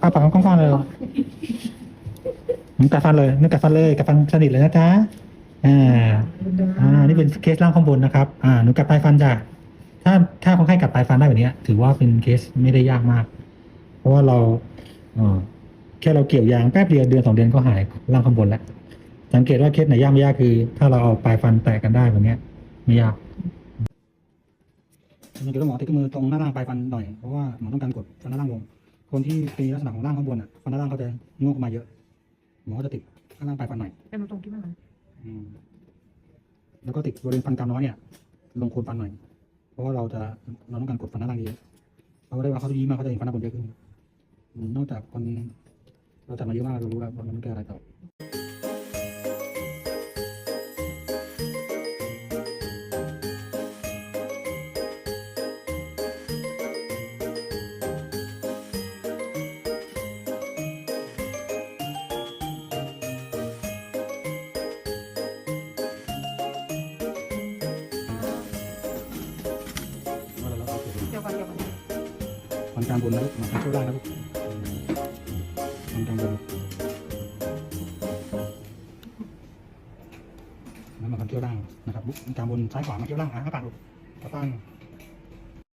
ปากปากกว้างๆเลยหนูกัดฟันเลยหนูกัดฟันเลยกัดฟันสนิทเลยนะจ๊ะอ่าอ่า นี่เป็นเคสล่างข้างบนนะครับ อ่าหนูกัดปลายฟันจ้ะถ้าถ้าคนไข้กัดปลายฟันได้แบบนี้ถือว่าเป็นเคสไม่ได้ยากมาก เพราะว่าเราอ่อแค่เราเกี่ยวยางแป๊บเดียวเดือนสองเดือนก็หายล่างข้างบนแล้วสังเกตว่าเคสไหนยากไม่ยากคือ ถ้าเราเอาปลายฟันแตะกันได้แบบนี้ไม่ยากสังเกตว่าหมอติดมือตรงหน้าล่างปลายฟันหน่อยเพราะว่าหมอต้องการกดฟันหน้าล่างลง คนที่มีลักษณะของล่างข้างบนอะฟันหน้าล่างเขาจะงอกออกมาเยอะหมอก็จะติดข้างล่างปลายฟันหน่อยเป็นตรงที่มันอืมแล้วก็ติดบริเวณฟันกรามน้อยเนี่ย ลงโคนฟันหน่อย เพราะว่าเราจะเราต้องการกดฟันหน้าล่างเยอะเราก็ได้ว่าเขาจะยิ้มมากเขาจะเห็นฟันหน้าบนเยอะขึ้นอืมนอกจากคนเราจัดมาเยอะมากเรารู้แล้วว่ามันต้องแก้อะไรต่อ มันกลางบนนะลูกมันเข้าได้นะลูกมันกลางบนแล้วมันเกี้ยวล่างนะครับลูกฟันกลางบนซ้ายขวามาเกี้ยวล่างอะห้าปากลูกกระตั้ง